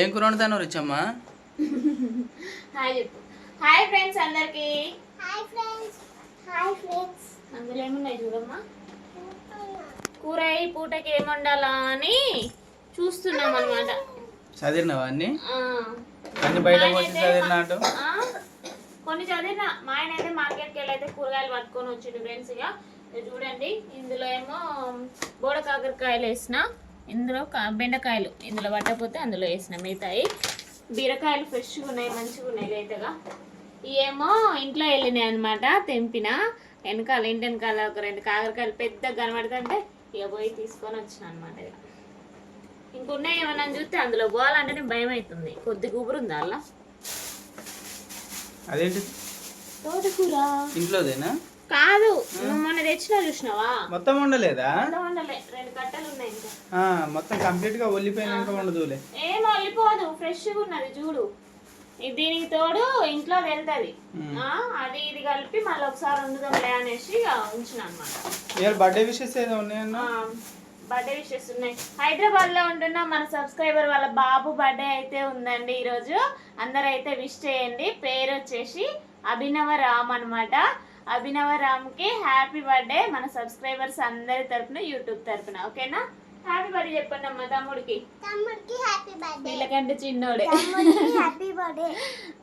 ఏం కూర వండుతాను రిచమ్మా? హాయ్ చెప్పు. హాయ్ ఫ్రెండ్స్ అందరికి. Hi friends. Hi friends. అందులో ఏమున్నాయి చూడమ్మా? కూర ఈ పూటకి ఏం వండాలా అని చూస్తున్నాం అనమాట చదివినావా అన్ని? అన్ని బయట కొన్ని చదివిన. మా ఆయన అయితే మార్కెట్కి వెళ్ళి అయితే కూరగాయలు పట్టుకొని వచ్చిండు ఫ్రెండ్స్ ఇక. చూడండి ఇందులో ఏమో బోడ కాకరకాయలు వేసిన ఇందులో బెండకాయలు ఇందులో పట్టకపోతే అందులో వేసిన మిగతాయి. బీరకాయలు ఫ్రెష్గా ఉన్నాయి మంచిగా ఉన్నాయి లేతగా ఏమో ఇంట్లో వెళ్ళినాయి అనమాట తెంపిన. వెనకాల ఇంటి వెనకాల ఒక రెండు కాకరకాయలు పెద్దగా కనబడుతుంటే ఇక పోయి తీసుకొని వచ్చిన అనమాట ఇక. ఇంకున్నాయి ఏమన్నా చూస్తే అందులో పోవాలంటేనే భయం అవుతుంది. కొద్ది గుబురు ఉందా అలా అదేంటి? తోటకూర. ఇంట్లోదేనా? కాదు నువ్వు మొన్న తెచ్చినా చూసినావా? మొత్తం వండలేదా? అంత వండలే రెండు కట్టలు ఉన్నాయి ఇంకా. ఆ, మొత్తం కంప్లీట్గా ఒల్లిపోయినాక వండదులే. ఏం వెళ్ళిపోదు ఫ్రెష్గా ఉన్నది చూడు. ఇది దీనికి తోడు ఇంట్లో వెళ్తది. అది ఇది కలిపి మళ్ళీ ఒకసారి వండుదాంలే అనేసి ఇక ఉంచిన అనమాట ఇవాళ బర్త్డే విషెస్ ఏదో ఉన్నాయన్నా బర్త్డే విషెస్ ఉన్నాయి. హైదరాబాద్లో ఉంటున్న మన సబ్స్క్రైబర్ వాళ్ళ బాబు బర్త్డే అయితే ఉందండి ఈరోజు. అందరూ అయితే విష్ చేయండి. పేరు వచ్చేసి అభినవ రామ్ అనమాట అభినవ రామ్కి హ్యాపీ బర్త్డే మన సబ్స్క్రైబర్స్ అందరి తరపున యూట్యూబ్ తరపున ఓకేనా? హ్యాపీ బర్త్డే చెప్పండి అమ్మ తమ్ముడికి. తమ్ముడికి హ్యాపీ బర్త్డే. వీళ్ళకంటే చిన్నోడే. Happy birthday.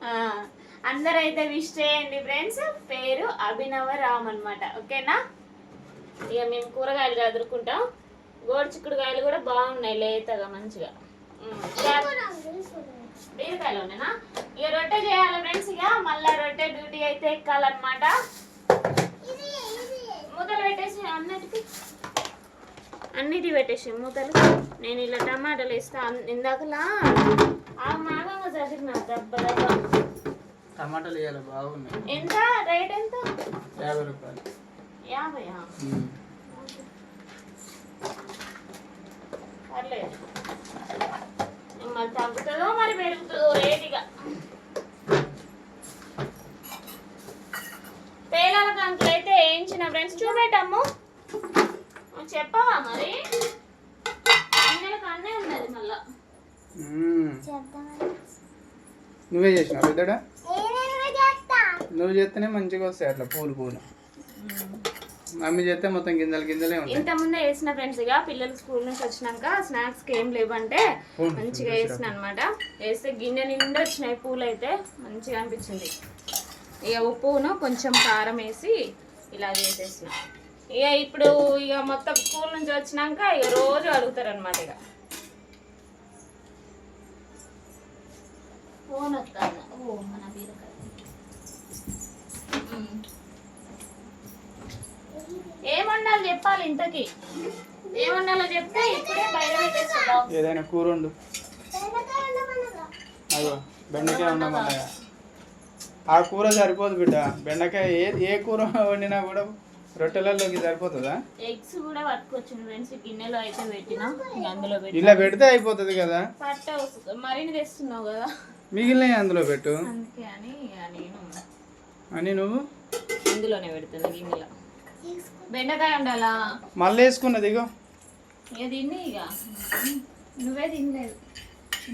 ఆ, అందరూ అయితే విష్ చేయండి ఫ్రెండ్స్. పేరు అభినవ రామ్ అనమాట ఓకేనా? ఇక మేము కూరగాయలు చదువుకుంటాం గోడు చిక్కుడుకాయలు కూడా బాగున్నాయి లేతగా మంచిగా. బీరకాయలు ఉన్నానా ఇక రొట్టె చేయాలి ఫ్రెండ్స్ ఇక. మళ్ళీ రొట్టె డ్యూటీ అయితే ఎక్కాలన్నమాట. మూతలు పెట్టేసి అన్నిటికి అన్నిటి పెట్టేసి మూతలు. నేను ఇలా టమాటాలు వేస్తా. ఇందాకలా ఆ మాగంగా చదివిన దెబ్బ దెబ్బ. టమాటాలు ఇవాళ బాగున్నాయి. ఎంత? రేట్ ఎంత? యాభై రూపాయలు. యాభై. పర్లేదు. మరి తగ్గుతుందో మరి పెరుగుతుందో రేటుగా. పేలాల కంకులు వేయించిన ఫ్రెండ్స్ చూపెట్టమ్ము. నువ్వు చెప్పవా మరి? అన్నే ఉన్నది మళ్ళా. నువ్వే చేసినావు పెద్దడా? నువ్వు చేస్తేనే మంచిగా వస్తాయి అట్లా పూలు పూలు. మమ్మీ చేస్తే మొత్తం గింజలు గింజలే ఉంటాయి. ఇంత ముందే వేసిన ఫ్రెండ్స్ ఇక పిల్లలు స్కూల్ నుంచి వచ్చినాక స్నాక్స్కి ఏం లేవంటే మంచిగా వేసిన అనమాట వేస్తే గిన్నె నిండా వచ్చినాయి పూలు అయితే మంచిగా అనిపించింది. ఇక ఉప్పును కొంచెం కారం వేసి ఇలా చేసేసిన ఇక ఇప్పుడు ఇక మొత్తం స్కూల్ నుంచి వచ్చినాక ఇక రోజు అడుగుతారు అనమాట ఇక. ఫోన్ వస్తాను ఓ మన బీరకాయ. ఉమ్. ఏమన్నాలో చెప్పాలి ఇంతకి? ఏమన్నాలో చెప్తే ఇప్పుడే బయట పెట్టేస్తా ఏదైనా కూర అయ్యో బెండకాయ ఉండమన్నాయా ఆ కూర సరిపోదు బిడ్డ. బెండకాయ ఏ ఏ కూర వండినా కూడా రొట్టెలలోకి సరిపోతుందా? ఎగ్స్ కూడా పట్టుకొచ్చు ఫ్రెండ్స్ గిన్నెలో అయితే పెట్టినా అందులో పెట్టి ఇలా పెడితే అయిపోతుంది కదా? పట్ట వస్తుంది. మరిన్ని తెస్తున్నావు కదా. మిగిలినవి అందులో పెట్టు. అందుకే అని నేను అని నువ్వు? ఇందులోనే పెడుతున్నా గిన్నెలో. బెండకాయ ఉండాలా మళ్ళీ వేసుకున్నది ఇగో. ఇక ఇక నువ్వే తినలేదు.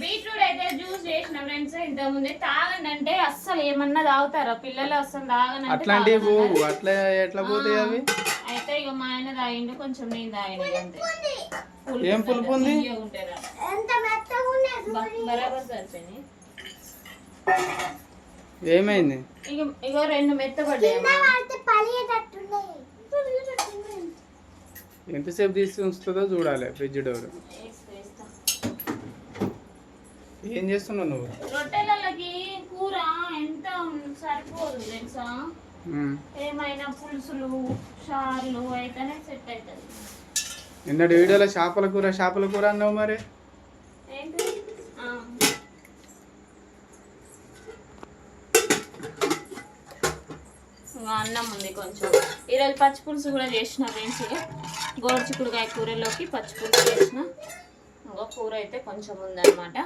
బీట్రూట్ అయితే జ్యూస్ చేసిన ఫ్రెండ్స్ ఇంతకుముందే తాగండి అంటే అస్సలు ఏమన్నా తాగుతారా? పిల్లలు అస్సలు తాగనన్నారు. పోవు. అట్లా ఎట్లా పోతాయి అవి? అయితే ఇక మా ఆయన తాగిండు కొంచెం నేను తాగిన అంతే. ఏం పులుపు ఉంది? బరాబర్ ఏమైంది? ఇక ఇగో రెండు మెత్తపడ్డాయి ఎంతసేపు తీసి ఉంచుతుందో చూడాలి ఫ్రిడ్జ్ డోర్. ఏం చేస్తున్నావు నువ్వు? రొట్టెలకి కూర ఎంత సరిపోదు తెలుసా. ఏమైనా పులుసులు చారులు అయితేనే సెట్ అవుతుంది నిన్నటి వీడియోలో చేపల కూర చేపల కూర అన్నావు మరి? ఏంటి? ఆ. ఇంకా అన్నం ఉంది కొంచెం. ఈరోజు పచ్చి పులుసు కూడా చేసిన ఫ్రెండ్స్ గోడు చిక్కుడుకాయ కూరలోకి పచ్చి పులుసు చేసిన. ఇంకో కూర అయితే కొంచెం ఉందన్నమాట?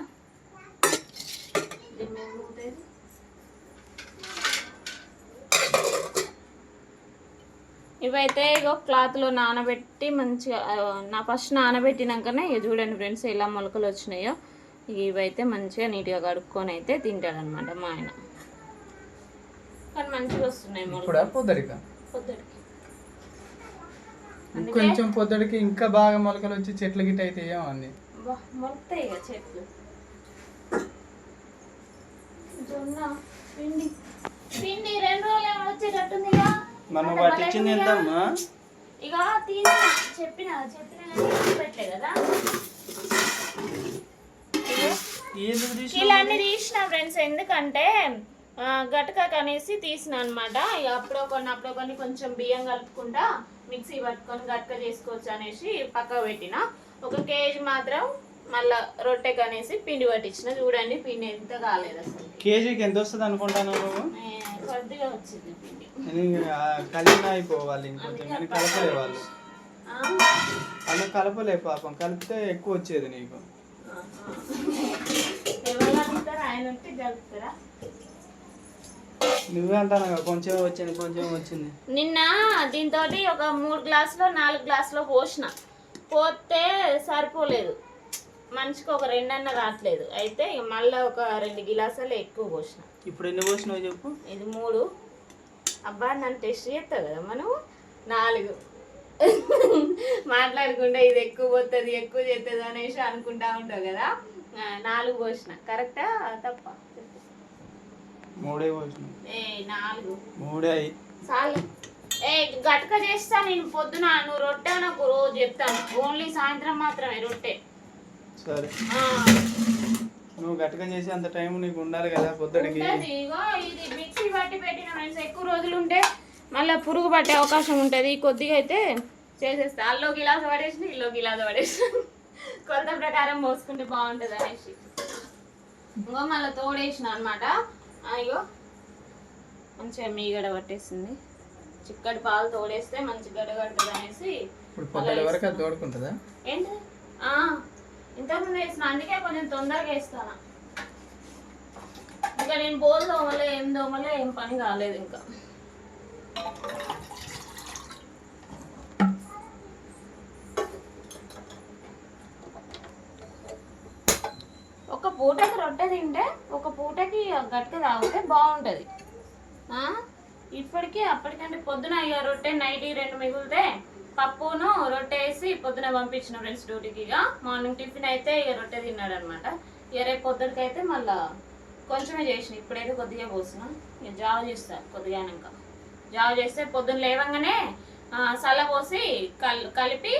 ఇవైతే ఇగో క్లాత్లో నానబెట్టి మంచిగా నా ఫస్ట్ నానబెట్టినాకనే ఇక చూడండి ఫ్రెండ్స్ ఎలా మొలకలు వచ్చినాయో. ఇవైతే మంచిగా నీట్గా కడుక్కొని అయితే తింటాడనమాట మా ఆయన. కానీ మంచిగా వస్తున్నాయి మొలకలు. పొద్దడిక? ఇంకా బాగా మొలకలు వచ్చి చెట్ల గిట్ట అయితే ఏమో మొలుతాయి చెట్లు. జొన్న పిండి. పిండి రెండు రోజులు ఏమో వచ్చేటట్టుందిగా మనం పట్టించింది ఇక తీసి చెప్పిన చెప్పిన పెట్టలే కదా. ఇగో ఎందుకు తీసి ఇలా అన్ని తీసిన ఫ్రెండ్స్ ఎందుకంటే గటక అనేసి తీసిన అనమాట ఇక అప్పుడో కొన్ని అప్పుడో కొన్ని కొంచెం బియ్యం కలుపుకుంటా మిక్సీ పట్టుకొని గటక చేసుకోవచ్చు అనేసి పక్కకు పెట్టిన. ఒక కేజీ మాత్రం మళ్ళా రొట్టెకి అనేసి పిండి పట్టించిన. చూడండి పిండి ఎంత కాలేదు అసలు. కేజీకి ఎంత వస్తుంది అనుకుంటాను కొద్దిగా వచ్చింది పిండి. కలిపిన అయిపోవాలి ఇంకొంచెం కలపలే వాళ్ళు? వాళ్ళు కలపలే పాపం కలిపితే ఎక్కువ వచ్చేది నీకు. నువ్వే అంటాను కొంచెం వచ్చింది కొంచెం వచ్చింది. నిన్న దీంతో ఒక మూడు గ్లాసులో నాలుగు గ్లాసులో పోసిన. పోతే సరిపోలేదు. మనిషికి ఒక రెండన్న రావట్లేదు అయితే మళ్ళీ ఒక రెండు గిలాసాలు ఎక్కువ పోసిన. ఇప్పుడు ఎన్ని పోసినావు చెప్పు. ఇది మూడు. అబ్బా నన్ను టెస్ట్ చేస్తావు కదా మనం నాలుగు. మాట్లాడుకుంటే ఇది ఎక్కువ పోతుంది ఎక్కువ చేస్తుంది అనేసి అనుకుంటా ఉంటావు కదా? నాలుగు పోసిన. కరెక్టా? తప్ప? మూడే ఏ నాలుగు. మూడే చాలు. ఏ గటక చేస్తా నేను పొద్దున. నువ్వు రొట్టె నాకు రోజు చెప్తాను. ఓన్లీ సాయంత్రం మాత్రమే రొట్టె. సరే ఆ, నువ్వు గట్టిగా చేసి అంత టైం నీకు ఉండాలి కదా పొద్దుడికి. ఇగో ఇది మిక్సీ పట్టి పెట్టిన ఫ్రెండ్స్ ఎక్కువ రోజులు ఉంటే మళ్ళీ పురుగు పట్టే అవకాశం ఉంటుంది. కొద్దిగా అయితే చేసేస్తా. అల్లో గిలాస పడేసిన ఇల్లో గిలాస పడేసిన. కొలత ప్రకారం మోసుకుంటే బాగుంటుంది అనేసి. ఇంకో మళ్ళీ తోడేసిన అనమాట అయ్యో మంచిగా మీగడ పట్టేసింది. చిక్కటి పాలు తోడేస్తే మంచి గడగడుతుంది అనేసి ఇప్పుడు పొద్దుల వరకు అది తోడుకుంటుందా? ఏంటి వేసిన అందుకే కొంచెం తొందరగా వేస్తాను. ఇంకా నేను బోల్ దోమలే ఏం దోమలే ఏం పని కాలేదు ఇంకా. ఒక పూటకి రొట్టె తింటే ఒక పూటకి గట్క తాగితే బాగుంటుంది. ఆ? ఇప్పటికి అప్పటికంటే పొద్దున ఇక రొట్టె నైట్ రెండు మిగిలితే పప్పును రొట్టె వేసి పొద్దున పంపించిన ఫ్రెండ్స్ డ్యూటీకి ఇక. మార్నింగ్ టిఫిన్ అయితే ఇక రొట్టె తిన్నాడు అనమాట ఇక రేపు పొద్దునకైతే మళ్ళా కొంచెమే చేసిన. ఇప్పుడైతే కొద్దిగా పోసిన. ఇక జావ చేస్తా కొద్దిగా అయినాక. జావ చేస్తే పొద్దున్న లేవంగానే సల్ల పోసి కల్ కలిపి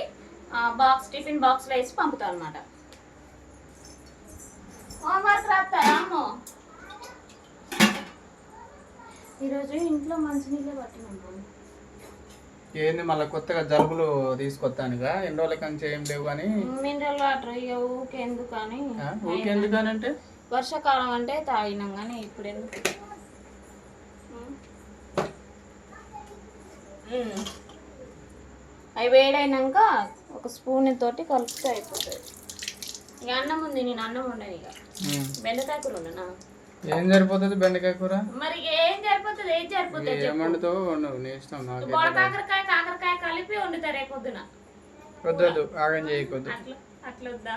బాక్స్ టిఫిన్ బాక్స్లో వేసి పంపుతా అనమాట హోంవర్క్ రాస్తారా అమ్మో ఈరోజు ఇంట్లో మంచినీళ్ళే పట్టినాము ఏంది మళ్ళీ కొత్తగా జలుబులు తీసుకొస్తానుగా ఎన్ని రోజుల కంచి ఏం లేవు కానీ? మినరల్ వాటర్ ఇక అని ఊకెందుకనంటే వర్షాకాలం అంటే తాగినాం కానీ ఇప్పుడు ఎందుకు. అవి వేడైనాక ఒక స్పూన్ తోటి కలిపితే అయిపోతుంది ఇక అన్నం ఉంది నేను అన్నం ఉండను ఇక. ఉమ్. బెండకాయ కూర ఉండనా ఏం సరిపోతుంది బెండకాయ కూర? మరి ఏం సరిపోతుంది ఏం సరిపోతుంది. ఏమండుతావు నువ్వు నీ ఇష్టం నాకు కాకరకాయ కాకరకాయ కలిపి వండుతారు రేపు పొద్దున. వద్దొద్దు ఆగం చేయకొద్దు అట్లా అట్లా వద్దా?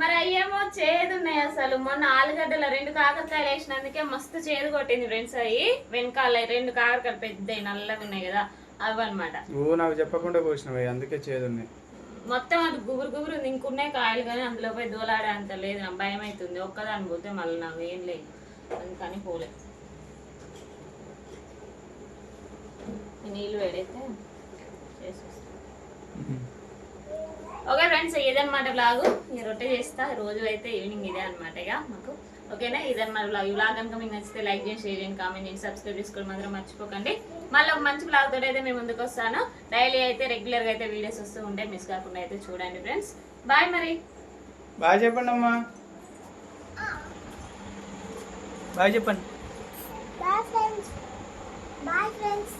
మరి అయ్యేమో చేదు ఉన్నాయి అసలు. మొన్న ఆలుగడ్డల రెండు కాకరకాయలు వేసినందుకే మస్తు చేదు కొట్టింది ఫ్రెండ్స్ అవి. వెనకాల రెండు కాకరకాయలు పెద్దవి నల్లగా ఉన్నాయి కదా అవి అనమాట నువ్వు నాకు చెప్పకుండా పోసినవి అందుకే చేదున్నాయి. మొత్తం అది గుబురు గుబురు ఇంకున్నాయి కాయలు కానీ అందులో పోయి దూలాడే అంత లేదు భయం అవుతుంది ఒక్కదాని పోతే మళ్ళీ నాకు ఏం లేదు. అందుకని పోలే. నీళ్ళు వేడైతే ఓకే ఫ్రెండ్స్ ఇదన్నమాట బ్లాగు ఈ రొట్టె చేస్తా. రోజు అయితే ఈవినింగ్ ఇదే అనమాట ఇక మాకు. ఓకేనా? ఇదన్నమాట బ్లాగ్ ఈ బ్లాగ్ కనుక మీకు నచ్చితే లైక్ చేసి షేర్ చేయండి కామెంట్ చేయండి సబ్స్క్రైబ్ చేసుకోవడం మాత్రం మర్చిపోకండి. మళ్ళీ ఒక మంచి బ్లాగ్ తోటి అయితే మేము ముందుకు వస్తాను. డైలీ అయితే రెగ్యులర్గా అయితే వీడియోస్ వస్తూ ఉంటాయి. మిస్ కాకుండా అయితే చూడండి ఫ్రెండ్స్. బాయ్ మరి. బాగా చెప్పండి అమ్మా బాయ్ చెప్పండి. Bye friends bye friends